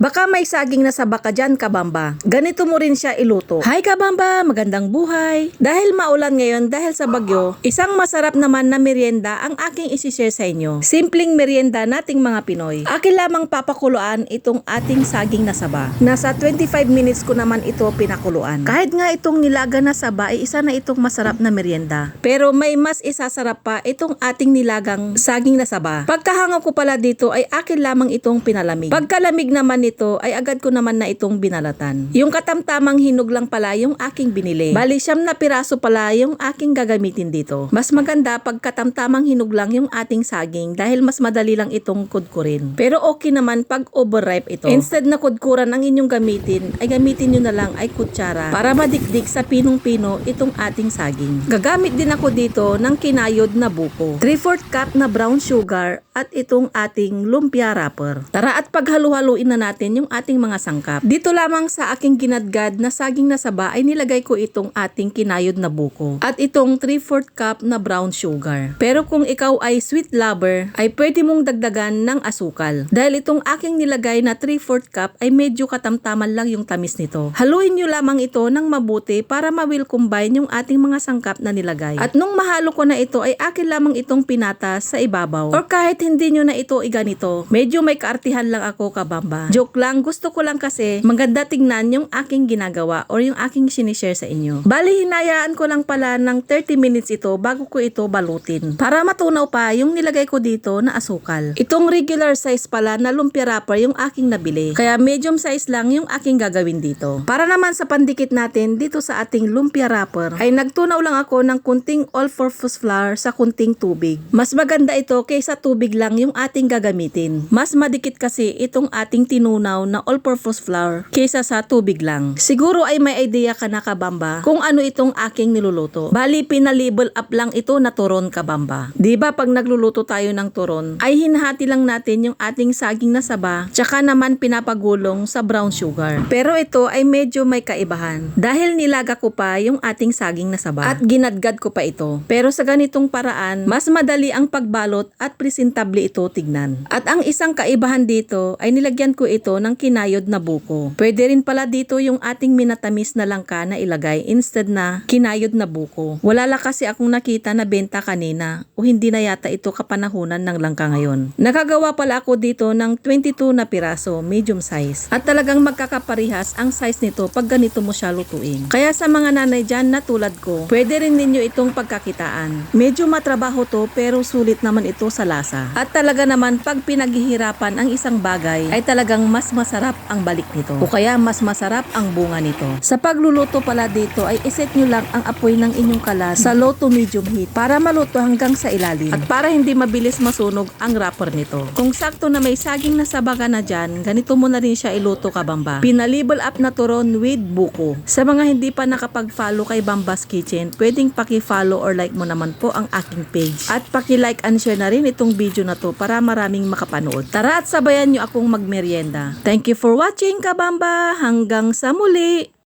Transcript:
Baka may saging na saba ka dyan, kabamba. Ganito mo rin siya iluto. Hi kabamba, magandang buhay. Dahil maulan ngayon dahil sa bagyo, isang masarap naman na merienda ang aking isishare sa inyo. Simpleng merienda nating mga Pinoy. Akin lamang papakuluan itong ating saging na saba. Nasa 25 minutes ko naman ito pinakuluan. Kahit nga itong nilaga na saba ay isa na itong masarap na merienda. Pero may mas isasarap pa itong ating nilagang saging na saba. Pagkahangaw ko pala dito ay akin lamang itong pinalamig. Pagkalamig naman nito ay agad ko naman na itong binalatan. Yung katamtamang hinog lang pala yung aking binili. Bali siyam na piraso pala yung aking gagamitin dito. Mas maganda pag katamtamang hinog lang yung ating saging dahil mas madali lang itong kudkurin. Pero okay naman pag overripe ito. Instead na kudkuran ang inyong gamitin, ay gamitin nyo na lang ay kutsara para madikdik sa pinong-pino itong ating saging. Gagamit din ako dito ng kinayod na buko. 3-4 cup na brown sugar at itong ating lumpia wrapper. Tara at paghalu-haluin na natin yung ating mga sangkap. Dito lamang sa aking ginadgad na saging na saba ay nilagay ko itong ating kinayod na buko at itong 3-4 cup na brown sugar. Pero kung ikaw ay sweet lover, ay pwede mong dagdagan ng asukal. Dahil itong aking nilagay na 3-4 cup ay medyo katamtaman lang yung tamis nito. Haluin nyo lamang ito ng mabuti para ma-will combine yung ating mga sangkap na nilagay. At nung mahalo ko na ito ay akin lamang itong pinatas sa ibabaw. Or kahit hindi nyo na ito iganito, medyo may kaartihan lang ako kabamba. Joke lang, gusto ko lang kasi maganda tingnan yung aking ginagawa or yung aking sinishare sa inyo. Bali, hinayaan ko lang pala ng 30 minutes ito bago ko ito balutin. Para matunaw pa yung nilagay ko dito na asukal. Itong regular size pala na lumpia wrapper yung aking nabili. Kaya medium size lang yung aking gagawin dito. Para naman sa pandikit natin dito sa ating lumpia wrapper ay nagtunaw lang ako ng kunting all-purpose flour sa kunting tubig. Mas maganda ito kaysa tubig lang yung ating gagamitin. Mas madikit kasi itong ating tinunaw na all-purpose flour kaysa sa tubig lang. Siguro ay may idea ka na kabamba kung ano itong aking niluluto. Bali, pinalabel up lang ito na turon kabamba. Ba pag nagluluto tayo ng turon, ay hinahati lang natin yung ating saging na saba, tsaka naman pinapagulong sa brown sugar. Pero ito ay medyo may kaibahan. Dahil nilaga ko pa yung ating saging na saba at ginadgad ko pa ito. Pero sa ganitong paraan, mas madali ang pagbalot at presentable ito tignan. At ang isang kaibahan dito ay nilagyan ko ito ng kinayod na buko. Pwede rin pala dito yung ating minatamis na langka na ilagay instead na kinayod na buko. Wala lang kasi akong nakita na benta kanina o hindi na yata ito kapanahunan ng langka ngayon. Nakagawa pala ako dito ng 22 na piraso, medium size. At talagang magkakaparihas ang size nito pag ganito mo siya lutuin. Kaya sa mga nanay dyan na tulad ko, pwede rin ninyo itong pagkakitaan. Medyo matrabaho to pero sulit naman ito sa lasa. At talaga naman pag pinaghihirapan ang isang bagay ay talagang mas masarap ang balik nito. O kaya mas masarap ang bunga nito. Sa pagluluto pala dito ay iset nyo lang ang apoy ng inyong kalan sa low to medium heat para maluto hanggang sa ilalim. At para hindi mabilis masunog ang wrapper nito. Kung sakto na may saging na sabaga na dyan, ganito mo na rin siya iluto ka bamba. Pinalibel up na turon with buko. Sa mga hindi pa nakapag-follow kay Bambas Kitchen, pwedeng paki-follow or like mo naman po ang aking page. At paki-like and share na rin itong video na to para maraming makapanood. Tara at sabayan nyo akong magmerienda. Thank you for watching kabamba. Hanggang sa muli!